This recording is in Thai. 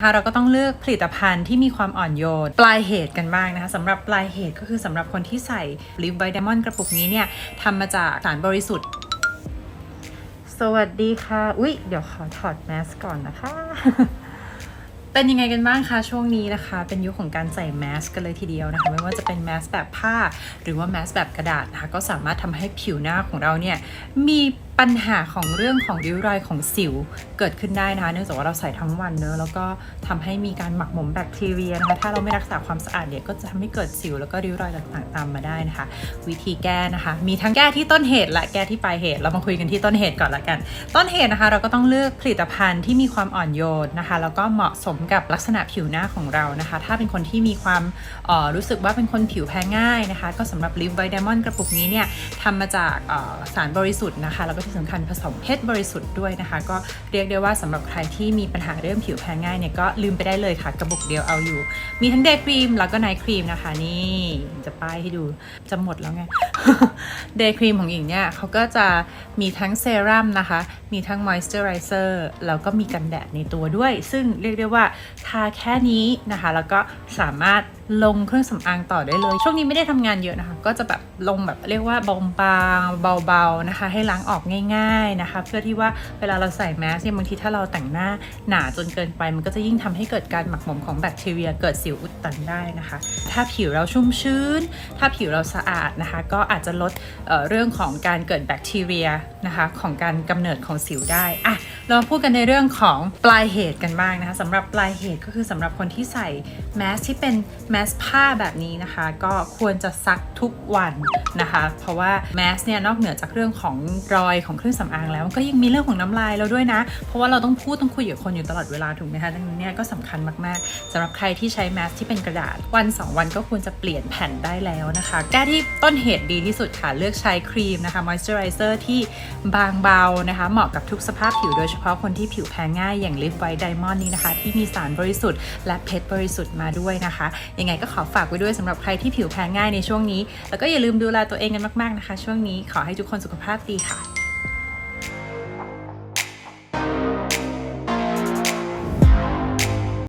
นะคะเราก็ต้องเลือกผลิตภัณฑ์ที่มีความอ่อนโยน ปลายเหตุกันบ้างนะคะสำหรับปลายเหตุก็คือสำหรับคนที่ใส่ลิปไวท์ไดมอนด์กระปุกนี้เนี่ยทำมาจากสารบริสุทธิ์ สวัสดีค่ะ อุ๊ย เดี๋ยวขอถอดแมสก่อนนะคะ เป็นยังไงกันบ้างคะช่วงนี้นะคะ เป็นยุคของการใส่แมสกันเลยทีเดียวนะคะ ไม่ว่าจะเป็นแมสแบบผ้า หรือว่าแมสแบบกระดาษนะคะก็สามารถทำให้ผิวหน้าของเราเนี่ยมี ปัญหาของเรื่องของริ้วรอยของสิวเกิดขึ้นได้นะคะเนื่องจากว่าเราใส่ทั้งวันเนอะแล้วก็ทำให้มีการหมักหมมแบคทีเรียนะคะถ้าเราไม่รักษาความสะอาดเนี่ยก็จะทำให้เกิดสิวแล้วก็ริ้วรอยต่างๆตามมาได้นะคะ วิธีแก้นะคะ มีทั้งแก้ที่ต้นเหตุและแก้ที่ปลายเหตุเรามาคุยกันที่ต้นเหตุก่อนละกัน ต้นเหตุนะคะ เราก็ต้องเลือกผลิตภัณฑ์ที่มีความอ่อนโยนนะคะ แล้วก็เหมาะสมกับลักษณะผิวหน้าของเรานะคะ ถ้าเป็นคนที่มีความเอ่อรู้สึกว่าเป็นคนผิวแพ้ง่ายนะคะ ก็สำหรับลิปไวท์ไดมอนด์กระปุกนี้เนี่ยทำมาจากออสารบริสุทธิ์นะคะแล้วก็ที่สำคัญผสมเพชรบริสุทธิ์ด้วยนะคะ ก็เรียกได้ว่าสำหรับใครที่มีปัญหาเรื่องผิวแพ้ง่ายเนี่ยก็ลืมไปได้เลยค่ะ กระบุกเดียวเอาอยู่ มีทั้งเดย์ครีมแล้วก็ไนท์ครีมนะคะ นี่จะป้ายให้ดูจะหมดแล้วไง เดย์ครีมของหญิงเนี่ยเขาก็จะมีทั้งเซรั่มนะคะ มีทั้งมอยส์เจอไรเซอร์แล้วก็มีกันแดดในตัวด้วย ซึ่งเรียกได้ว่าทาแค่นี้นะคะ แล้วก็สามารถลงเครื่องสำอางต่อได้เลย ช่วงนี้ไม่ได้ทำงานเยอะนะคะ ก็จะแบบลงแบบเรียกว่าบางๆเบาๆนะคะ ให้ล้างออกง่าย ๆนะคะ เพื่อที่ว่าเวลาเราใส่แมสเนี่ยบางทีถ้าเราแต่งหน้าหนาจนเกินไป มันก็จะยิ่งทำให้เกิดการหมักหมมของแบคทีเรียเกิดสิวอุดตันได้นะคะ ถ้าผิวเราชุ่มชื้น ถ้าผิวเราสะอาดนะคะ ก็อาจจะลดเเรื่องของการเกิดแบคทีเรียนะคะของการกำเนิดของสิวได้อะ เราพูดกันในเรื่องของปลายเหตุกันบ้างนะคะสำหรับปลายเหตุก็คือสำหรับคนที่ใส่แมสที่เป็นแมสผ้าแบบนี้นะคะ ก็ควรจะซักทุกวันนะคะ เพราะว่าแมสเนี่ยนอกเหนือจากเรื่องของรอยของเครื่องสำอางแล้วก็ยังมีเรื่องของน้ำลายเราด้วยนะ เพราะว่าเราต้องพูดต้องคุยกับคนอยู่ตลอดเวลาถูกไหมคะดังนั้นเนี่ยก็สำคัญมากๆสำหรับใครที่ใช้แมสที่เป็นกระดาษวัน 2 วันก็ควรจะเปลี่ยนแผ่นได้แล้วนะคะแก้ที่ต้นเหตุดีที่สุดค่ะเลือกใช้ครีมนะคะมอยส์เจอไรเซอร์ที่บางเบานะคะ เหมาะกับทุกสภาพผิวโดยเฉพาะคนที่ผิวแพ้ง่ายอย่างลิฟไวท์ไดมอนด์นี้นะคะ ที่มีสารบริสุทธิ์และเพชรบริสุทธิ์มาด้วยนะคะ ยังไงก็ขอฝากไว้ด้วยสำหรับใครที่ผิวแพ้ง่ายในช่วงนี้ แล้วก็อย่าลืมดูแลตัวเองกันมากๆนะคะ ช่วงนี้ขอให้ทุกคนสุขภาพดีค่ะ